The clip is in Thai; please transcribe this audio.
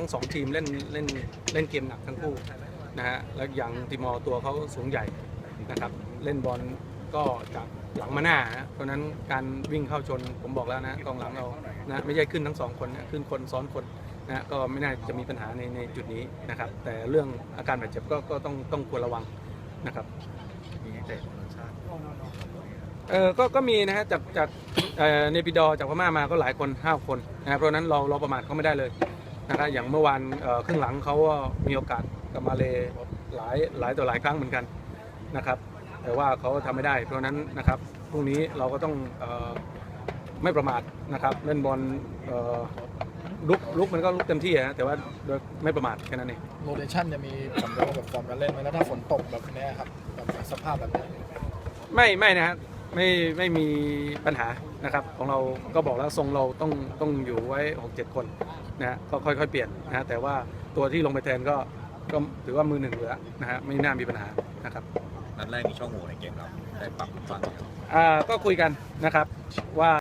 ทั้งสองทีมเล่นเล่นเล่นเกมหนักทั้งคู่นะฮะแล้วอย่างติมอร์ตัวเขาสูงใหญ่นะครับเล่นบอลก็จากหลังมาหน้าฮะเพราะฉะนั้นการวิ่งเข้าชนผมบอกแล้วนะกองหลังเรานะไม่ใช่ขึ้นทั้งสองคนนะขึ้นคนซ้อนคนนะฮะก็ไม่น่าจะมีปัญหาในในจุดนี้นะครับ แต่เรื่องอาการบาดเจ็บก็ก็ต้องต้องควรระวังนะครับมีนักเตะของทีมชาติเออก็ก็มีนะฮะจากจากเอ่อเนปิดอร์จากพม่ามาก็หลายคน 5 คนนะครับเพราะฉะนั้นเราเราประมาทเขาไม่ได้เลย นะครับอย่างเมื่อวานเอ่อครึ่งหลังเขาก็มีโอกาสกับมาเลหลายหลายต่อหลายครั้งเหมือนกันนะครับ แต่ว่าเขาทำไม่ได้ เพราะฉะนั้นนะครับพรุ่งนี้เราก็ต้องเอ่อไม่ประมาทนะครับ เล่นบอลเอ่อลุกลุกมันก็ลุกเต็มที่นะแต่ว่าโดยไม่ประมาทแค่นั้นเองโรเดชั่นจะมีผลกระทบกับฟอร์มการเล่นไหมแล้วถ้าฝนตกแบบนี้ครับแบบสภาพแบบนี้ไม่ไม่นะฮะ ไม่ไม่มีปัญหานะครับ ของเราก็บอกแล้วทรงเราต้องต้องอยู่ไว้หกเจ็ดคนนะฮะก็ค่อยๆ เปลี่ยนนะฮะแต่ว่าตัวที่ลงไปแทนก็ก็ถือว่ามือหนึ่งเหลือนะฮะไม่น่ามีปัญหานะครับนัดแรกมีช่องโหว่ในเกมเราได้ปรับฟังอ่าก็คุยกันนะครับว่า